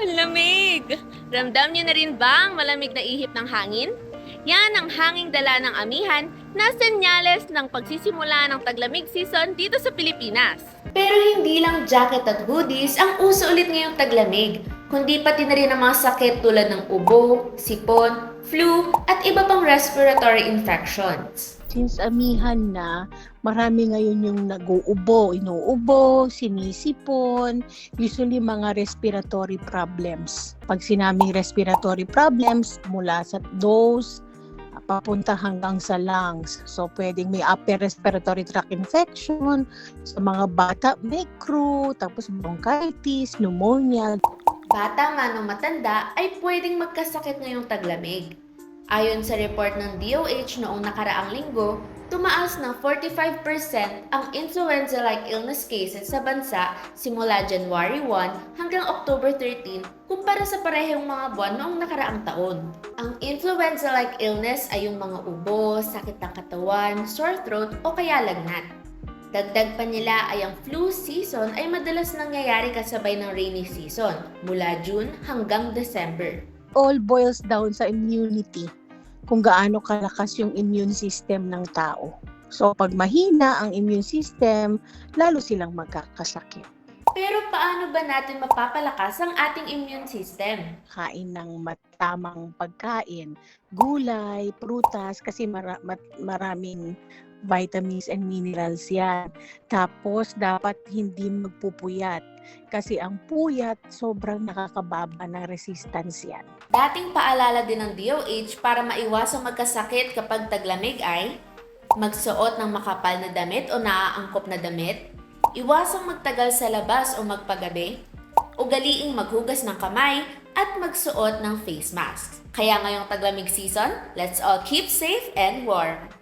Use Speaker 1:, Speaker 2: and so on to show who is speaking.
Speaker 1: Ang lamig! Ramdam niyo na rin ba ang malamig na ihip ng hangin? Yan ang hanging dala ng amihan na senyales ng pagsisimula ng taglamig season dito sa Pilipinas.
Speaker 2: Pero hindi lang jacket at hoodies ang uso ulit ngayong taglamig, kundi pati na rin ang mga sakit tulad ng ubo, sipon, flu, at iba pang respiratory infections.
Speaker 3: Since amihan na, marami ngayon yung nag-uubo, inuubo, sinisipon, usually mga respiratory problems. Pag sinaming respiratory problems, mula sa nose, papunta hanggang sa lungs. So, pwedeng may upper respiratory tract infection, sa mga bata, may cru, tapos bronchitis, pneumonia,
Speaker 2: Bata man o matanda ay pwedeng magkasakit ngayong taglamig. Ayon sa report ng DOH noong nakaraang linggo, tumaas ng 45% ang influenza-like illness cases sa bansa simula January 1 hanggang October 13 kumpara sa parehong mga buwan noong nakaraang taon. Ang influenza-like illness ay yung mga ubo, sakit ng katawan, sore throat o kaya lagnat. Dagdag pa nila ay ang flu season ay madalas nangyayari kasabay ng rainy season mula June hanggang December.
Speaker 3: all boils down sa immunity kung gaano kalakas yung immune system ng tao. So pag mahina ang immune system, lalo silang magkakasakit.
Speaker 2: Pero paano ba natin mapapalakas ang ating immune system?
Speaker 3: Kain ng matamang pagkain, gulay, prutas, kasi mara- mat- maraming vitamins and minerals yan. Tapos dapat hindi magpupuyat kasi ang puyat sobrang nakakababa ng resistance yan.
Speaker 2: Dating paalala din ng DOH para maiwasang magkasakit kapag taglamig ay magsuot ng makapal na damit o naaangkop na damit, iwasang magtagal sa labas o magpagabi, ugaliing maghugas ng kamay, at magsuot ng face mask. Kaya ngayong taglamig season, let's all keep safe and warm.